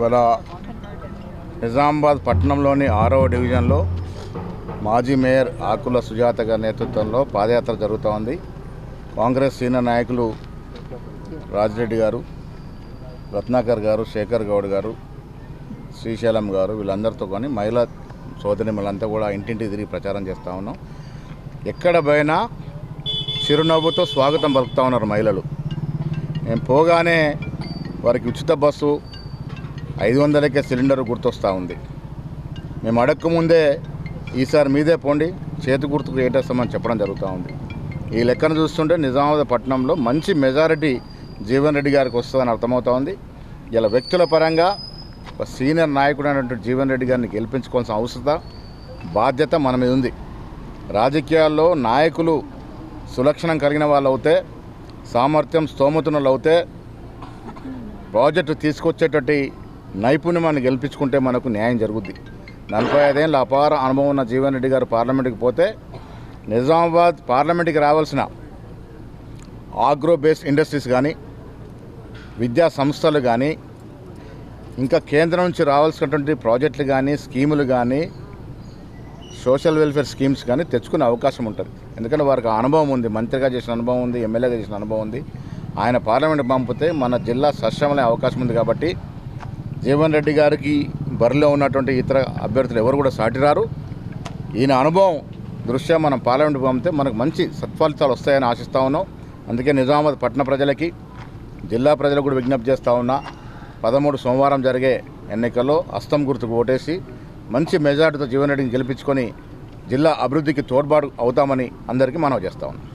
ఇవాళ నిజామాబాద్ పట్టణంలోని ఆరవ డివిజన్లో మాజీ మేయర్ ఆకుల సుజాత గారి నేతృత్వంలో పాదయాత్ర జరుగుతూ ఉంది. కాంగ్రెస్ సీనియర్ నాయకులు రాజిరెడ్డి గారు రత్నాకర్ గారు శేఖర్ గౌడ్ గారు శ్రీశైలం గారు వీళ్ళందరితో కానీ మహిళా సోదరి మళ్ళంతా కూడా ఇంటింటికి తిరిగి ప్రచారం చేస్తూ ఉన్నాం. ఎక్కడ పోయినా చిరునవ్వుతో స్వాగతం పలుకుతూ ఉన్నారు మహిళలు. మేము పోగానే వారికి ఉచిత బస్సు ఐదు వందలకే సిలిండర్ గుర్తొస్తూ ఉంది. మేము అడక్క ముందే ఈసారి మీదే పోండి చేతి గుర్తుకు ఏటేస్తామని చెప్పడం జరుగుతూ ఉంది. ఈ లెక్కను చూస్తుంటే నిజామాబాద్ పట్టణంలో మంచి మెజారిటీ జీవన్ రెడ్డి గారికి వస్తుందని అర్థమవుతా ఉంది. ఇలా వ్యక్తుల పరంగా ఒక సీనియర్ నాయకుడు అయినటువంటి జీవన్ రెడ్డి గారిని గెలిపించుకోవాల్సిన అవసరం బాధ్యత మన మీద ఉంది. రాజకీయాల్లో నాయకులు సులక్షణం కలిగిన వాళ్ళు అవుతే సామర్థ్యం స్తోమతునులు అవుతే ప్రాజెక్టు తీసుకొచ్చేటట్టు నైపుణ్యమాన్ని గెలిపించుకుంటే మనకు న్యాయం జరుగుద్ది. నలభై ఐదేళ్ళ అపార అనుభవం ఉన్న జీవన్ రెడ్డి గారు పార్లమెంట్కి పోతే నిజామాబాద్ పార్లమెంట్కి రావాల్సిన ఆగ్రో బేస్డ్ ఇండస్ట్రీస్ కానీ విద్యా సంస్థలు కానీ ఇంకా కేంద్రం నుంచి రావాల్సినటువంటి ప్రాజెక్టులు కానీ స్కీములు కానీ సోషల్ వెల్ఫేర్ స్కీమ్స్ కానీ తెచ్చుకునే అవకాశం ఉంటుంది. ఎందుకంటే వారికి ఆ అనుభవం ఉంది. మంత్రిగా చేసిన అనుభవం ఉంది ఎమ్మెల్యేగా చేసిన అనుభవం ఉంది. ఆయన పార్లమెంట్ పంపితే మన జిల్లా సస్యమలే అవకాశం ఉంది కాబట్టి జీవన్ రెడ్డి గారికి బరిలో ఉన్నటువంటి ఇతర అభ్యర్థులు ఎవరు కూడా సాటిరారు ఈయన అనుభవం దృష్ట్యా మనం పార్లమెంట్ పంపితే మనకు మంచి సత్ఫలితాలు వస్తాయని ఆశిస్తా ఉన్నాం. అందుకే నిజామాబాద్ పట్టణ ప్రజలకి జిల్లా ప్రజలకు కూడా విజ్ఞప్తి చేస్తూ ఉన్నా. పదమూడు సోమవారం జరిగే ఎన్నికల్లో అస్తం గుర్తుకు ఓటేసి మంచి మెజార్టీతో జీవన్ రెడ్డిని గెలిపించుకొని జిల్లా అభివృద్ధికి తోడ్పాటు అవుతామని అందరికీ మనవి చేస్తా ఉన్నాం.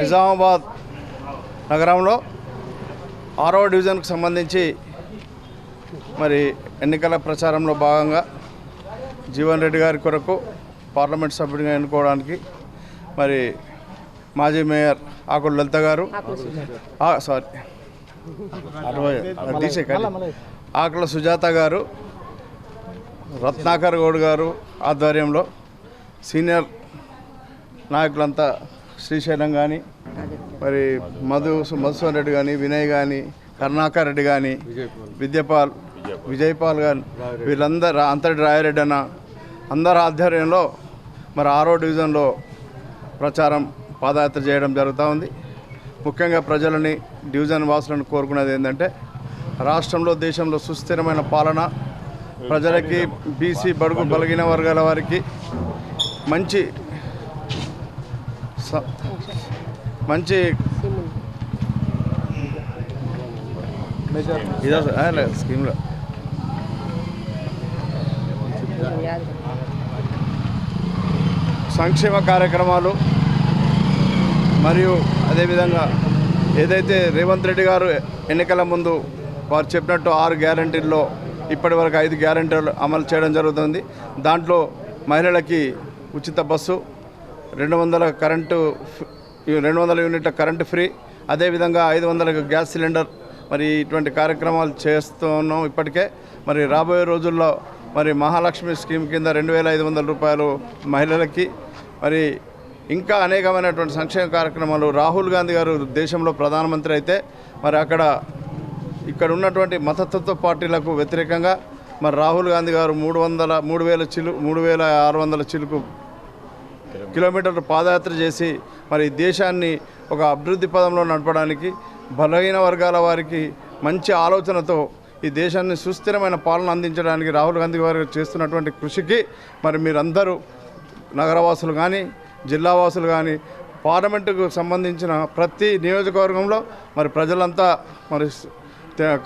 నిజామాబాద్ నగరంలో ఆరో డివిజన్కు సంబంధించి మరి ఎన్నికల ప్రచారంలో భాగంగా జీవన్ రెడ్డి గారి కొరకు పార్లమెంట్ సభ్యుడిగా ఎన్నుకోవడానికి మరి మాజీ మేయర్ ఆకుల లలిత గారు ఆ, సారీ. ఆకుల సుజాత గారు రత్నాకర్ గౌడ్ గారు ఆధ్వర్యంలో సీనియర్ నాయకులంతా శ్రీశైలం కానీ మరి మధు మధుసూన్ రెడ్డి కానీ వినయ్ కానీ కరుణాకర్ రెడ్డి కానీ విద్యపాల్ విజయపాల్ కానీ వీళ్ళందరూ అంతటి రాయరెడ్డి అన్న అందరి ఆధ్వర్యంలో మరి ఆరో డివిజన్లో ప్రచారం పాదయాత్ర చేయడం జరుగుతూ ఉంది. ముఖ్యంగా ప్రజలని డివిజన్ వాసులను కోరుకునేది ఏంటంటే రాష్ట్రంలో దేశంలో సుస్థిరమైన పాలన ప్రజలకి బీసీ బడుగు బలగిన వర్గాల వారికి మంచి మంచి ఇదా లేదు, స్కీమ్లో సంక్షేమ కార్యక్రమాలు మరియు అదేవిధంగా ఏదైతే రేవంత్ రెడ్డి గారు ఎన్నికల ముందు వారు చెప్పినట్టు ఆరు గ్యారంటీల్లో ఇప్పటి వరకు ఐదు గ్యారంటీలు అమలు చేయడం జరుగుతుంది. దాంట్లో మహిళలకి ఉచిత బస్సు రెండు వందల కరెంటు రెండు వందల యూనిట్ల కరెంటు ఫ్రీ. అదేవిధంగా ఐదు వందల గ్యాస్ సిలిండర్ మరి ఇటువంటి కార్యక్రమాలు చేస్తున్నాం ఇప్పటికే. మరి రాబోయే రోజుల్లో మరి మహాలక్ష్మి స్కీమ్ కింద రెండు వేల ఐదు వందల రూపాయలు మహిళలకి. మరి ఇంకా అనేకమైనటువంటి సంక్షేమ కార్యక్రమాలు. రాహుల్ గాంధీ గారు దేశంలో ప్రధానమంత్రి అయితే మరి అక్కడ ఇక్కడ ఉన్నటువంటి మతతత్వ పార్టీలకు వ్యతిరేకంగా మరి రాహుల్ గాంధీ గారు మూడు వందల మూడు వేల చిలు మూడు వేల ఆరు వందల చిలుకు కిలోమీటర్లు పాదయాత్ర చేసి మరి దేశాన్ని ఒక అభివృద్ధి పదంలో నడపడానికి బలహీన వర్గాల వారికి మంచి ఆలోచనతో ఈ దేశాన్ని సుస్థిరమైన పాలన అందించడానికి రాహుల్ గాంధీ గారు చేస్తున్నటువంటి కృషికి మరి మీరందరూ నగరవాసులు కానీ జిల్లావాసులు కానీ పార్లమెంటుకు సంబంధించిన ప్రతి నియోజకవర్గంలో మరి ప్రజలంతా మరి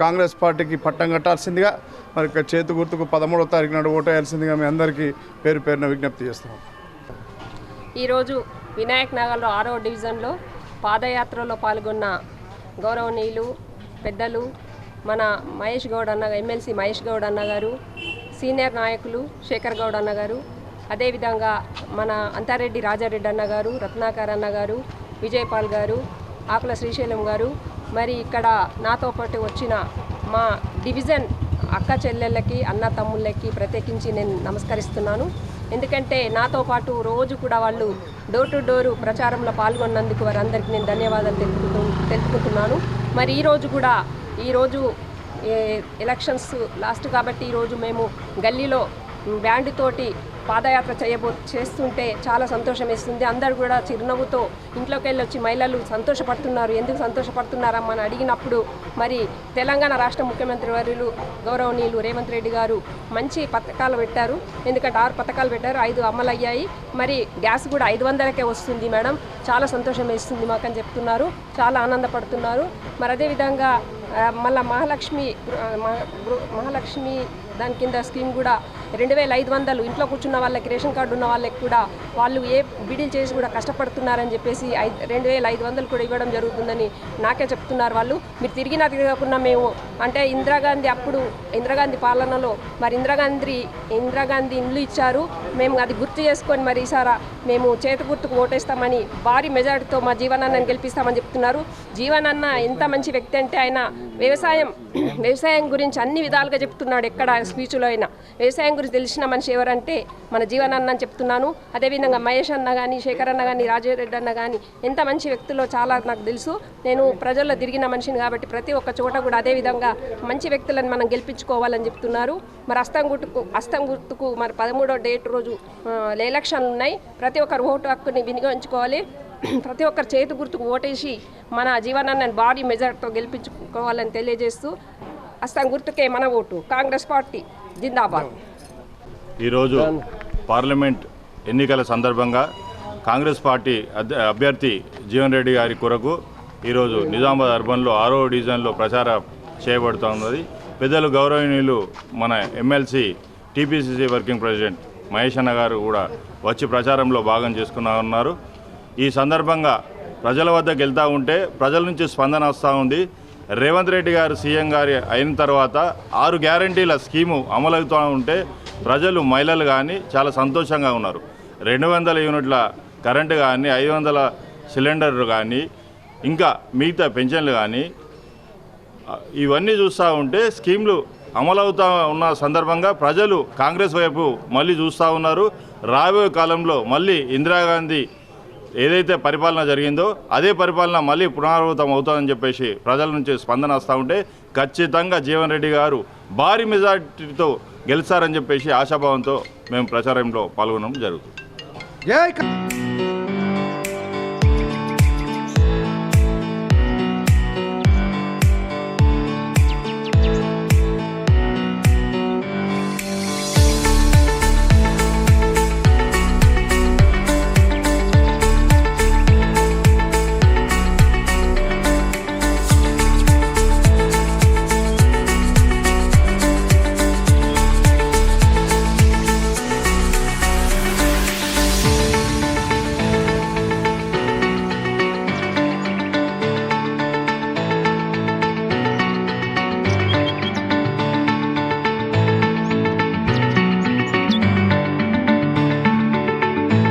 కాంగ్రెస్ పార్టీకి పట్టం కట్టాల్సిందిగా మరి చేతి గుర్తుకు పదమూడో తారీఖు నాడు ఓటేయాల్సిందిగా మీ అందరికీ పేరు పేరున విజ్ఞప్తి చేస్తున్నాం. ఈరోజు వినాయక్ నగర్లో ఆరో డివిజన్లో పాదయాత్రలో పాల్గొన్న గౌరవనీయులు పెద్దలు మన మహేష్ గౌడ్ అన్న ఎమ్మెల్సీ మహేష్ గౌడ్ అన్న గారు సీనియర్ నాయకులు శేఖర్ గౌడ్ అన్న గారు అదేవిధంగా మన అంతారెడ్డి రాజారెడ్డి అన్న గారు రత్నాకర్ అన్న గారు విజయపాల్ గారు ఆకుల శ్రీశైలం గారు మరి ఇక్కడ నాతో పాటు వచ్చిన మా డివిజన్ అక్క చెల్లెళ్ళకి అన్న తమ్ముళ్ళకి ప్రత్యేకించి నేను నమస్కరిస్తున్నాను. ఎందుకంటే నాతో పాటు రోజు కూడా వాళ్ళు డోర్ టు డోరు ప్రచారంలో పాల్గొన్నందుకు వారందరికీ నేను ధన్యవాదాలు తెలుపుతూ తెలుపుకుంటున్నాను మరి ఈరోజు కూడా ఈరోజు ఎలక్షన్స్ లాస్ట్ కాబట్టి ఈరోజు మేము గల్లీలో బ్యాండ్ తోటి పాదయాత్ర చేయబో చేస్తుంటే చాలా సంతోషం వేస్తుంది అందరు కూడా చిరునవ్వుతో ఇంట్లోకి వెళ్ళి వచ్చి మహిళలు సంతోషపడుతున్నారు. ఎందుకు సంతోషపడుతున్నారమ్మా అని అడిగినప్పుడు మరి తెలంగాణ రాష్ట్ర ముఖ్యమంత్రి వర్యులు గౌరవనీయులు రేవంత్ రెడ్డి గారు మంచి పథకాలు పెట్టారు. ఎందుకంటే ఆరు పథకాలు పెట్టారు ఐదు అమలు అయ్యాయి మరి గ్యాస్ కూడా ఐదు వందలకే వస్తుంది మేడం. చాలా సంతోషం వేస్తుంది మాకని చెప్తున్నారు. చాలా ఆనందపడుతున్నారు. మరి అదేవిధంగా మళ్ళీ మళ్ళా మహాలక్ష్మి మహాలక్ష్మి దాని కింద స్కీమ్ కూడా రెండు వేల ఐదు వందలు ఇంట్లో కూర్చున్న వాళ్ళకి రేషన్ కార్డు ఉన్న వాళ్ళకి కూడా వాళ్ళు ఏ బిడీలు చేసి కూడా కష్టపడుతున్నారని చెప్పేసి ఐదు రెండు వేల ఐదు వందలు కూడా ఇవ్వడం జరుగుతుందని నాకే చెప్తున్నారు వాళ్ళు. మీరు తిరిగినా తిరగకుండా మేము అంటే ఇందిరాగాంధీ అప్పుడు ఇందిరాగాంధీ పాలనలో మరి ఇందిరాగాంధీ ఇందిరాగాంధీ ఇండ్లు ఇచ్చారు. మేము అది గుర్తు చేసుకొని మరి ఈసారా మేము చేతి గుర్తుకు ఓటేస్తామని భారీ మెజార్టీతో మా జీవనాన్నని గెలిపిస్తామని చెప్తున్నారు. జీవనన్న ఎంత మంచి వ్యక్తి అంటే ఆయన వ్యవసాయం వ్యవసాయం గురించి అన్ని విధాలుగా చెప్తున్నాడు ఎక్కడ స్పీచ్లో అయినా. వ్యవసాయం గురించి తెలిసిన మనిషి ఎవరంటే మన జీవనన్న అని చెప్తున్నాను. అదేవిధంగా మహేష్ అన్న కానీ శేఖర్ అన్న కానీ రాజారెడ్డి అన్న కానీ ఎంత మంచి వ్యక్తులో చాలా నాకు తెలుసు. నేను ప్రజల్లో తిరిగిన మనిషిని కాబట్టి ప్రతి ఒక్క చోట కూడా అదే విధంగా మంచి వ్యక్తులను మనం గెలిపించుకోవాలని చెప్తున్నారు. మరి అస్తం గుర్తుకు అస్తం గుర్తుకు మరి పదమూడో డేట్ రోజు ఎలక్షన్లు ఉన్నాయి. ప్రతి ఒక్కరు ఓటు హక్కుని వినియోగించుకోవాలి. ప్రతి ఒక్కరు చేతి గుర్తుకు ఓటేసి మన జీవనాన్ని భారీ మెజార్టీతో గెలిపించుకోవాలని తెలియజేస్తూ అస్తం గుర్తుకే మన ఓటు. కాంగ్రెస్ పార్టీ జిందాబాద్. ఈరోజు పార్లమెంట్ ఎన్నికల సందర్భంగా కాంగ్రెస్ పార్టీ అభ్యర్థి జీవన్ రెడ్డి గారి కొరకు ఈరోజు నిజామాబాద్ అర్బన్లో ఆరో డివిజన్లో ప్రచారం చేయబడుతూ ఉన్నది. పెద్దలు గౌరవనీయులు మన MLC TPCC working president Mahesh అన్న గారు కూడా వచ్చి ప్రచారంలో భాగం చేసుకున్నా ఉన్నారు. ఈ సందర్భంగా ప్రజల వద్దకు వెళ్తూ ఉంటే ప్రజల నుంచి స్పందన వస్తూ ఉంది. రేవంత్ రెడ్డి గారు సీఎం గారి అయిన తర్వాత ఆరు గ్యారంటీల స్కీము అమలవుతూ ఉంటే ప్రజలు మహిళలు కానీ చాలా సంతోషంగా ఉన్నారు. రెండు వందల యూనిట్ల కరెంటు కానీ ఐదు వందల సిలిండర్లు కానీ ఇంకా మిగతా పెన్షన్లు కానీ ఇవన్నీ చూస్తూ ఉంటే స్కీమ్లు అమలవుతా ఉన్న సందర్భంగా ప్రజలు కాంగ్రెస్ వైపు మళ్ళీ చూస్తూ ఉన్నారు. రాబోయే కాలంలో మళ్ళీ ఇందిరాగాంధీ ఏదైతే పరిపాలన జరిగిందో అదే పరిపాలన మళ్ళీ పునరావృతం అవుతుందని చెప్పేసి ప్రజల నుంచి స్పందన వస్తూ ఉంటే ఖచ్చితంగా జీవన్ రెడ్డి గారు భారీ మెజార్టీతో గెలుస్తారని చెప్పేసి ఆశాభావంతో మేము ప్రచారంలో పాల్గొనడం జరుగుతుంది.